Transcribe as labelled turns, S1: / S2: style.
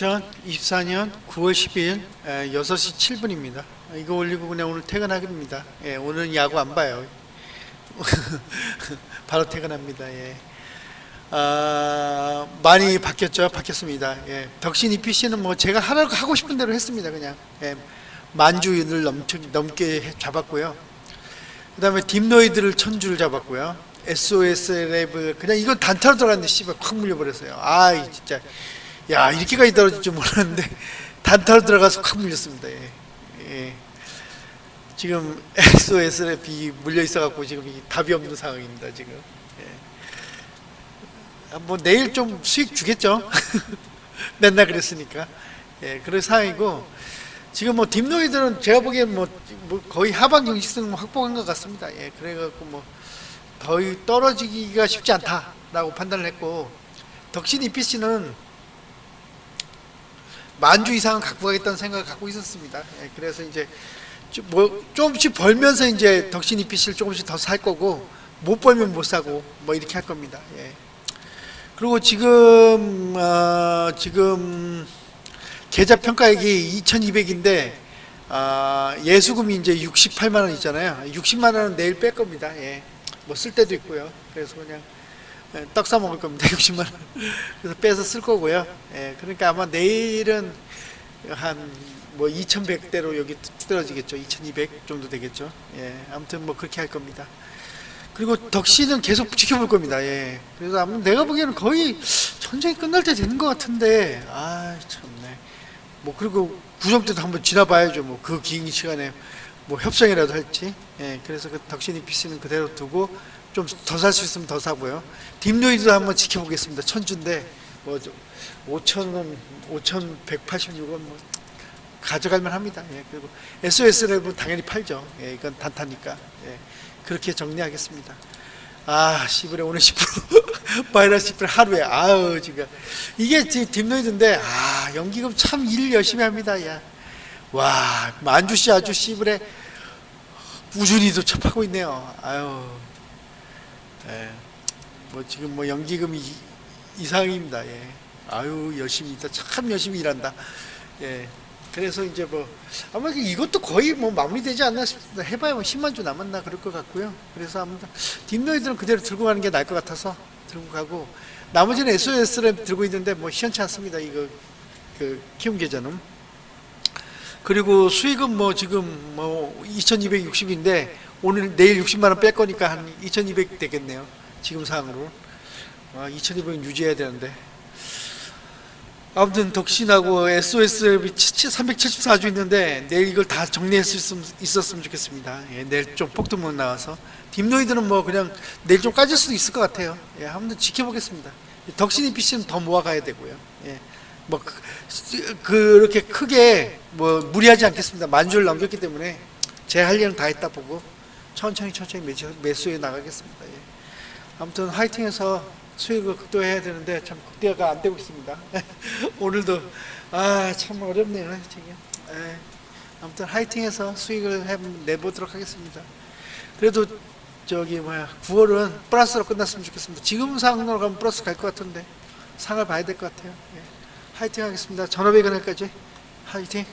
S1: 2024년 9월 10일 6시 7분입니다. 이거 올리고 그냥 오늘 퇴근하겠습니다. 예, 오늘은 야구 안 봐요. 바로 퇴근합니다. 예. 아, 많이 바뀌었죠. 바뀌었습니다. 예. 덕신 EPC는 뭐 제가 하라 하고 싶은 대로 했습니다. 그냥 예. 만주를 넘, 해- 잡았고요. 그 다음에 딥노이드를 천주를 잡았고요. SOS 랩을 그냥 이건 단타로 들어갔는데 씨발 확 물려버렸어요. 아 진짜 야 이렇게까지 떨어질 줄 몰랐는데 단타로 들어가서 확 물렸습니다. 예. 예. 지금 SOS 랩이 물려 있어갖고 지금 이 답이 없는 상황입니다. 지금. 예. 아, 뭐 내일 좀 수익 주겠죠. 맨날 그랬으니까. 예, 그런 상황이고 지금 뭐 딥노이드는 제가 보기엔 뭐, 뭐 거의 하반 경직성 확보한 것 같습니다. 예, 그래갖고 뭐 거의 떨어지기가 쉽지 않다라고 판단을 했고 덕신 EPC는 만주 이상은 갖고 가겠다는 생각을 갖고 있었습니다. 예, 그래서 이제 좀뭐 조금씩 벌면서 이제 덕신 EPC를 조금씩 더 살 거고 못 벌면 못 사고 뭐 이렇게 할 겁니다. 예. 그리고 지금 어, 지금 계좌 평가액이 2,200인데 아, 예수금이 이제 68만 원 있잖아요. 60만 원은 내일 뺄 겁니다. 예. 뭐 쓸 때도 있고요. 그래서 그냥 예, 떡 사 먹을 겁니다. 60만 원. 그래서 빼서 쓸 거고요. 예. 그러니까 아마 내일은 한 뭐 2,100대로 여기 떨어지겠죠. 2,200 정도 되겠죠. 예. 아무튼 뭐 그렇게 할 겁니다. 그리고 덕시는 계속 지켜볼 겁니다. 예. 그래서 아무 내가 보기에는 거의 전쟁이 끝날 때 되는 것 같은데, 아 참네. 뭐 그리고 구정 때도 한번 지나봐야죠. 뭐 그 긴 시간에 뭐 협상이라도 할지. 예. 그래서 그 덕신 EPC는 그대로 두고 좀 더 살 수 있으면 더 사고요. 딥노이드도 한번 지켜보겠습니다. 천주인데 뭐 5천 원, 5,186원 뭐 가져갈 만 합니다. 예. 그리고 SOS 랩은 당연히 팔죠. 예. 이건 단타니까. 예. 그렇게 정리하겠습니다. 아, 시불에 오늘 10% 마이너스 10% 하루에 아우 지금 이게 딥노이드인데 아 연기금 참 일 열심히 합니다. 야, 와 만주 씨 아주 시불에 꾸준히도 접하고 있네요. 아유, 예, 뭐 지금 뭐 연기금이 이- 이상입니다. 예, 아유 열심히 있다. 참 열심히 일한다. 예. 그래서 이제 뭐 아마 이것도 거의 뭐 마무리되지 않나 싶습니다. 해봐야 뭐 10만 주 남았나 그럴 것 같고요. 그래서 아무튼 딥노이드는 그대로 들고 가는 게 나을 것 같아서 들고 가고 나머지는 SOS를 들고 있는데 뭐 희한치 않습니다. 이거 그 키움 계좌는 그리고 수익은 뭐 지금 뭐 2,260인데 오늘 내일 60만 원 뺄 거니까 한 2,200 되겠네요. 지금 상으로 아, 2,200 유지해야 되는데 아무튼 덕신하고 SOS 374주 있는데 내일 이걸 다 정리할 수 있었으면 좋겠습니다. 예, 내일 좀 폭등문 나와서 딥노이드는 뭐 그냥 내일 좀 까질 수도 있을 것 같아요. 예, 한번 지켜보겠습니다. 덕신 EPC는 더 모아가야 되고요. 예, 뭐 그, 그렇게 크게 뭐 무리하지 않겠습니다. 만주를 넘겼기 때문에 제 할 일은 다 했다 보고 천천히 천천히 매수, 매수해 나가겠습니다. 예. 아무튼 화이팅해서 수익을 극대화해야 되는데 참 극대화가 안 되고 있습니다. 오늘도 아 참 어렵네요 지금. 에, 아무튼 화이팅해서 수익을 해, 내보도록 하겠습니다. 그래도 저기 뭐야 9월은 플러스로 끝났으면 좋겠습니다. 지금 상으로 가면 플러스 갈 것 같은데 상을 봐야 될 것 같아요. 예. 화이팅 하겠습니다. 전업의 그날까지 화이팅.